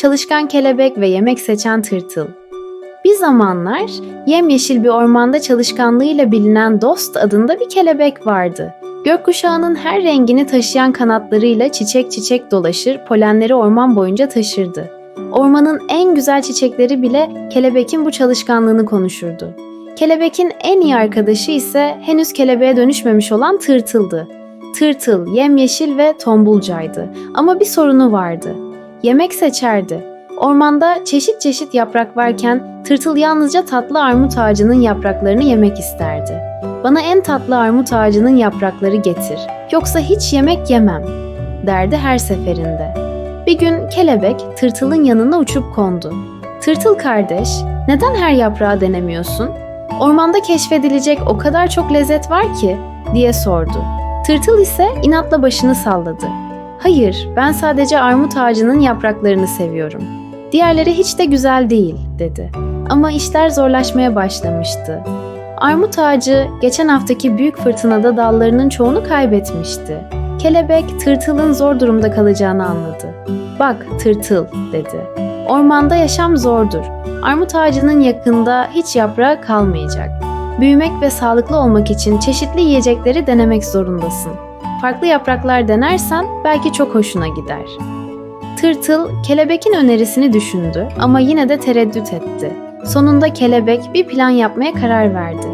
çalışkan kelebek ve yemek seçen tırtıl. Bir zamanlar yemyeşil bir ormanda çalışkanlığıyla bilinen Dost adında bir kelebek vardı. Gökkuşağının her rengini taşıyan kanatlarıyla çiçek çiçek dolaşır, polenleri orman boyunca taşırdı. Ormanın en güzel çiçekleri bile kelebekin bu çalışkanlığını konuşurdu. Kelebekin en iyi arkadaşı ise henüz kelebeğe dönüşmemiş olan tırtıldı. Tırtıl yemyeşil ve tombulcaydı ama bir sorunu vardı. Yemek seçerdi. Ormanda çeşit çeşit yaprak varken tırtıl yalnızca tatlı armut ağacının yapraklarını yemek isterdi. Bana en tatlı armut ağacının yaprakları getir. Yoksa hiç yemek yemem, derdi her seferinde. Bir gün kelebek tırtılın yanına uçup kondu. Tırtıl kardeş, neden her yaprağı denemiyorsun? Ormanda keşfedilecek o kadar çok lezzet var ki, diye sordu. Tırtıl ise inatla başını salladı. Hayır, ben sadece armut ağacının yapraklarını seviyorum. Diğerleri hiç de güzel değil, dedi. Ama işler zorlaşmaya başlamıştı. Armut ağacı geçen haftaki büyük fırtınada dallarının çoğunu kaybetmişti. Kelebek tırtılın zor durumda kalacağını anladı. Bak tırtıl dedi. Ormanda yaşam zordur. Armut ağacının yakında hiç yaprağı kalmayacak. Büyümek ve sağlıklı olmak için çeşitli yiyecekleri denemek zorundasın. Farklı yapraklar denersen belki çok hoşuna gider. Tırtıl kelebekin önerisini düşündü ama yine de tereddüt etti. Sonunda kelebek bir plan yapmaya karar verdi.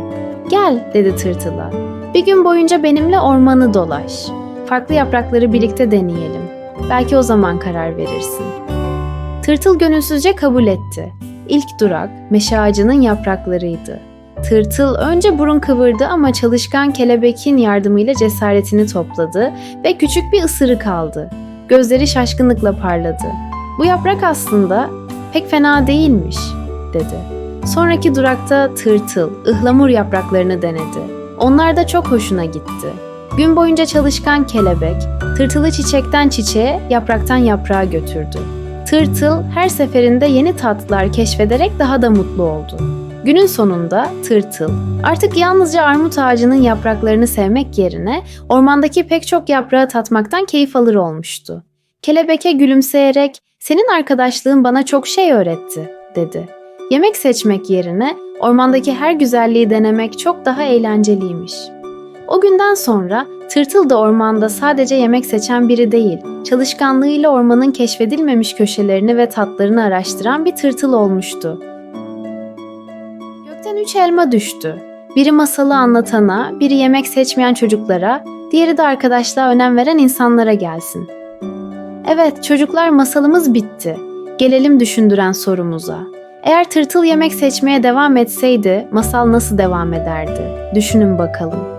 Gel dedi tırtıla. Bir gün boyunca benimle ormanı dolaş. Farklı yaprakları birlikte deneyelim. Belki o zaman karar verirsin. Tırtıl gönülsüzce kabul etti. İlk durak meşe ağacının yapraklarıydı. Tırtıl önce burun kıvırdı ama çalışkan kelebekin yardımıyla cesaretini topladı ve küçük bir ısırık aldı. Gözleri şaşkınlıkla parladı. Bu yaprak aslında pek fena değilmiş, dedi. Sonraki durakta tırtıl, ıhlamur yapraklarını denedi. Onlar da çok hoşuna gitti. Gün boyunca çalışkan kelebek, tırtılı çiçekten çiçeğe, yapraktan yaprağa götürdü. Tırtıl her seferinde yeni tatlar keşfederek daha da mutlu oldu. Günün sonunda tırtıl artık yalnızca armut ağacının yapraklarını sevmek yerine ormandaki pek çok yaprağı tatmaktan keyif alır olmuştu. Kelebeke gülümseyerek "Senin arkadaşlığın bana çok şey öğretti." dedi. Yemek seçmek yerine ormandaki her güzelliği denemek çok daha eğlenceliymiş. O günden sonra tırtıl da ormanda sadece yemek seçen biri değil, çalışkanlığıyla ormanın keşfedilmemiş köşelerini ve tatlarını araştıran bir tırtıl olmuştu. Üç elma düştü. Biri masalı anlatana, biri yemek seçmeyen çocuklara, diğeri de arkadaşlığa önem veren insanlara gelsin. Evet, çocuklar masalımız bitti. Gelelim düşündüren sorumuza. Eğer tırtıl yemek seçmeye devam etseydi, masal nasıl devam ederdi? Düşünün bakalım.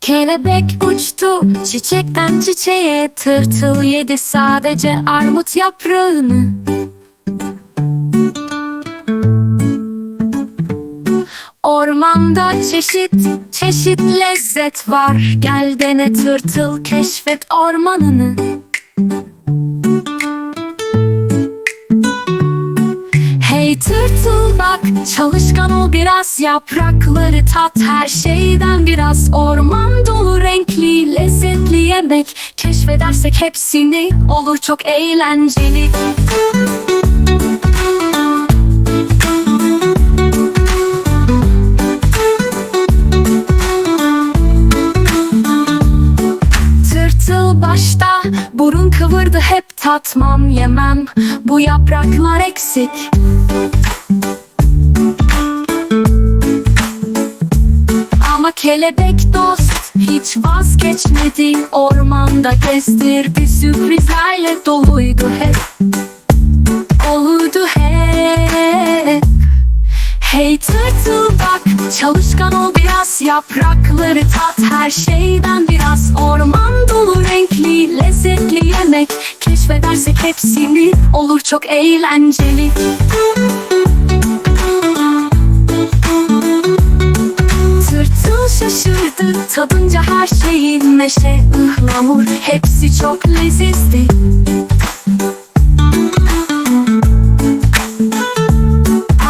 Kelebek uçtu çiçekten çiçeğe Tırtıl yedi sadece armut yaprağını. Ormanda çeşit çeşit lezzet var. Gel dene tırtıl keşfet ormanını Hey tırtıl bak çalışkan ol biraz Yaprakları tat her şeyden biraz. Orman dolu renkli lezzetli yemek. Keşfedersek hepsini olur çok eğlenceli Tırtıl başta burun kıvırdı hep tatmam yemem. Bu yapraklar eksik. Ama kelebek dost hiç vazgeçmedi. Ormanda gezdirdi sürprizlerle doluydu hep. Oluydu hep. Hey tırtıl bak çalışkan ol biraz yaprakları tat Her şeyden biraz orman dolu renkli lezzetli yemek. Keşfedersek hepsini olur çok eğlenceli. Tırtıl şaşırdı tadınca her şeyin meşe ıhlamur Hepsi çok lezizdi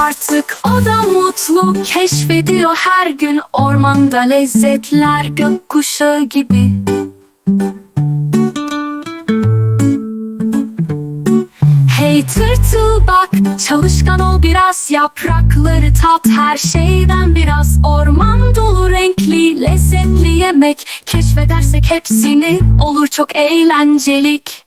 Artık odam mutlu keşfediyor her gün Ormanda lezzetler gökkuşağı gibi. Hey tırtıl bak çalışkan ol biraz Yaprakları tat her şeyden biraz. Orman dolu renkli lezzetli yemek Keşfedersek hepsini olur çok eğlencelik